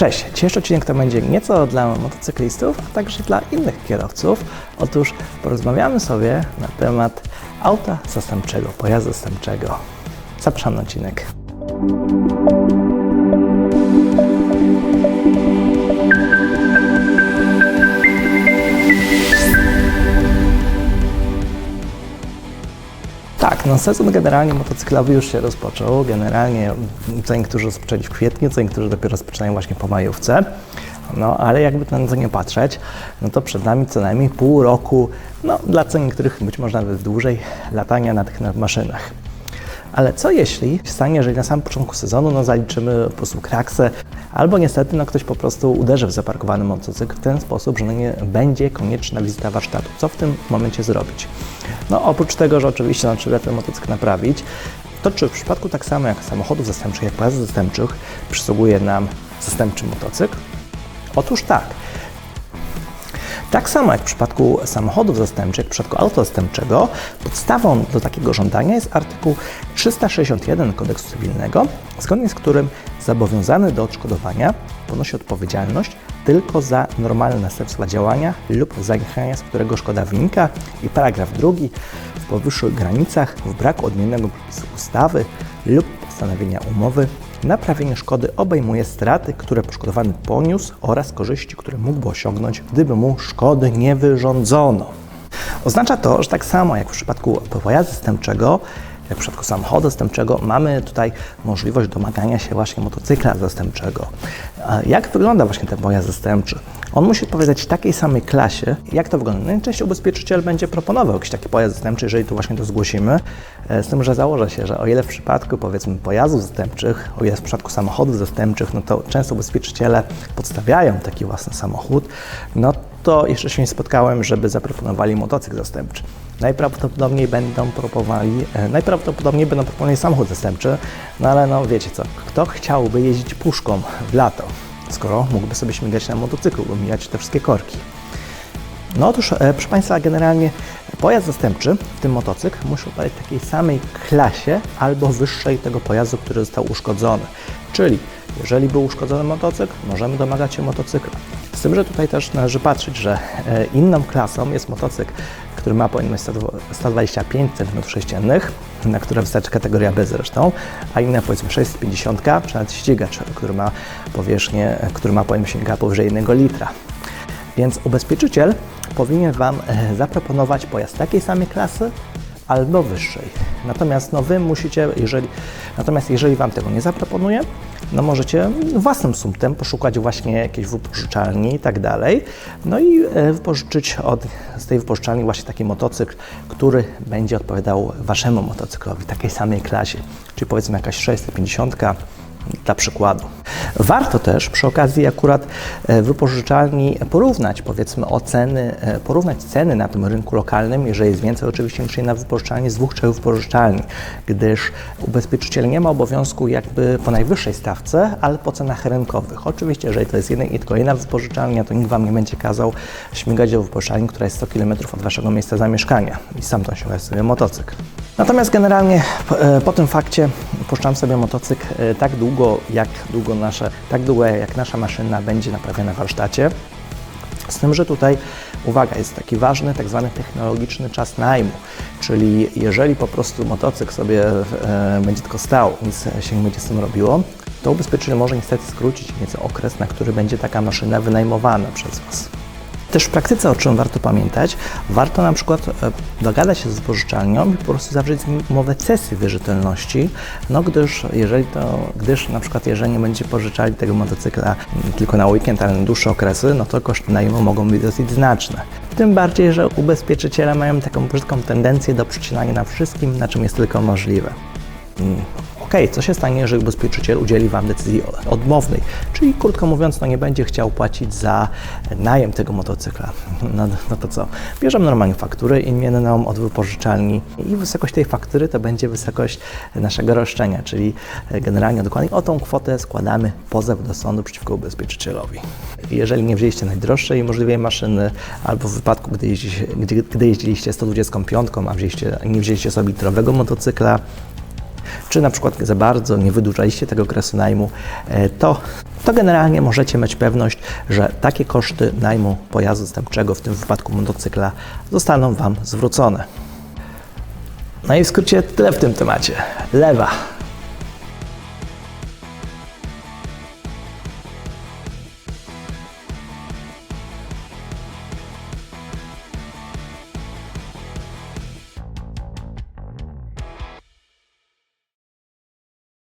Cześć, dzisiejszy odcinek to będzie nieco dla motocyklistów, a także dla innych kierowców. Otóż porozmawiamy sobie na temat auta zastępczego, pojazdu zastępczego. Zapraszam na odcinek. No sezon generalnie motocyklowy już się rozpoczął. Generalnie co niektórzy rozpoczęli w kwietniu, co niektórzy dopiero rozpoczynają właśnie po majówce. No ale jakby na to nie patrzeć, no to przed nami co najmniej pół roku, no dla co niektórych być może nawet dłużej, latania na tych maszynach. Ale co jeśli stanie, jeżeli na samym początku sezonu no, zaliczymy po prostu kraksę, albo niestety no, ktoś po prostu uderzy w zaparkowany motocykl w ten sposób, że no, nie będzie konieczna wizyta warsztatu. Co w tym momencie zrobić? No oprócz tego, że oczywiście no, trzeba ten motocykl naprawić, to czy w przypadku tak samo jak samochodów zastępczych, jak pojazdów zastępczych przysługuje nam zastępczy motocykl? Otóż tak. Tak samo jak w przypadku samochodów zastępczych, w przypadku auta zastępczego, podstawą do takiego żądania jest artykuł 361 Kodeksu Cywilnego, zgodnie z którym zobowiązany do odszkodowania ponosi odpowiedzialność tylko za normalne następstwa działania lub zaniechania, z którego szkoda wynika i paragraf drugi w powyższych granicach w braku odmiennego przepisu ustawy lub postanowienia umowy Naprawienie szkody obejmuje straty, które poszkodowany poniósł oraz korzyści, które mógłby osiągnąć, gdyby mu szkody nie wyrządzono. Oznacza to, że tak samo jak w przypadku pojazdu zastępczego, przypadku samochodu zastępczego, mamy tutaj możliwość domagania się właśnie motocykla zastępczego. Jak wygląda właśnie ten pojazd zastępczy? On musi odpowiadać takiej samej klasie. Jak to wygląda? Najczęściej ubezpieczyciel będzie proponował jakiś taki pojazd zastępczy, jeżeli tu właśnie to zgłosimy. E, z tym, że założę się, że o ile w przypadku powiedzmy pojazdów zastępczych, o ile w przypadku samochodów zastępczych, no to często ubezpieczyciele podstawiają taki własny samochód, no to jeszcze się nie spotkałem, żeby zaproponowali motocykl zastępczy. Najprawdopodobniej będą proponowali, e, najprawdopodobniej będą proponowali samochód zastępczy, no ale no wiecie co, kto chciałby jeździć puszką w lato, skoro mógłby sobie śmigać na motocyklu, bo mijać te wszystkie korki. No otóż, e, proszę Państwa, generalnie pojazd zastępczy, w tym motocykl, musi odpowiadać takiej samej klasie albo wyższej tego pojazdu, który został uszkodzony. Czyli jeżeli był uszkodzony motocykl, możemy domagać się motocykla. Z tym, że tutaj też należy patrzeć, że e, inną klasą jest motocykl, który ma pojemność 125 cm3, na które wystarczy kategoria B zresztą, a inna powiedzmy 650, czy nawet ścigacz, który ma powierzchnię, który ma pojemność silnika powyżej 1 litra. Więc ubezpieczyciel powinien Wam e, zaproponować pojazd takiej samej klasy albo wyższej. Natomiast no, Wy musicie, jeżeli, natomiast jeżeli Wam tego nie zaproponuje, no możecie własnym sumptem poszukać właśnie jakiejś wypożyczalni i tak dalej, no i e, wypożyczyć od, z tej wypożyczalni właśnie taki motocykl, który będzie odpowiadał Waszemu motocyklowi, takiej samej klasie, czyli powiedzmy jakaś 650 dla przykładu. Warto też przy okazji akurat e, wypożyczalni porównać powiedzmy oceny, e, porównać ceny na tym rynku lokalnym, jeżeli jest więcej oczywiście niż jedna wypożyczalni z dwóch, trzech wypożyczalni, gdyż ubezpieczyciel nie ma obowiązku jakby po najwyższej stawce, ale po cenach rynkowych. Oczywiście, jeżeli to jest jedna, i tylko jedna wypożyczalnia, to nikt Wam nie będzie kazał śmigać do wypożyczalni, która jest 100 km od Waszego miejsca zamieszkania i sam to osiągać sobie motocykl. Natomiast generalnie po, e, po tym fakcie puszczam sobie motocykl tak długo, jak długo nasze, tak długo jak nasza maszyna będzie naprawiana w warsztacie. Z tym, że tutaj uwaga, jest taki ważny tak zwany technologiczny czas najmu, czyli jeżeli po prostu motocykl sobie e, będzie tylko stał, nic się nie będzie z tym robiło, to ubezpieczyciel może niestety skrócić nieco okres, na który będzie taka maszyna wynajmowana przez Was. Też w praktyce, o czym warto pamiętać, warto na przykład e, dogadać się z wypożyczalnią i po prostu zawrzeć z nim umowę cesji wierzytelności, no gdyż jeżeli to, gdyż na przykład jeżeli nie będzie pożyczali tego motocykla tylko na weekend, ale na dłuższe okresy, no to koszty najmu mogą być dosyć znaczne. Tym bardziej, że ubezpieczyciele mają taką brzydką tendencję do przycinania na wszystkim, na czym jest tylko możliwe. Ok, co się stanie, jeżeli ubezpieczyciel udzieli Wam decyzji odmownej, czyli krótko mówiąc, no nie będzie chciał płacić za najem tego motocykla. No, no to co? Bierzemy normalnie fakturę imienną od wypożyczalni i wysokość tej faktury to będzie wysokość naszego roszczenia, czyli generalnie dokładnie o tą kwotę składamy pozew do sądu przeciwko ubezpieczycielowi. Jeżeli nie wzięliście najdroższej możliwej maszyny, albo w wypadku, gdy, jeździliście, gdy, gdy jeździliście 125, a wzięliście, nie wzięliście sobie litrowego motocykla, czy na przykład za bardzo nie wydłużaliście tego okresu najmu, e, to, to generalnie możecie mieć pewność, że takie koszty najmu pojazdu zastępczego, w tym wypadku motocykla, zostaną Wam zwrócone. No i w skrócie tyle w tym temacie. Lewa.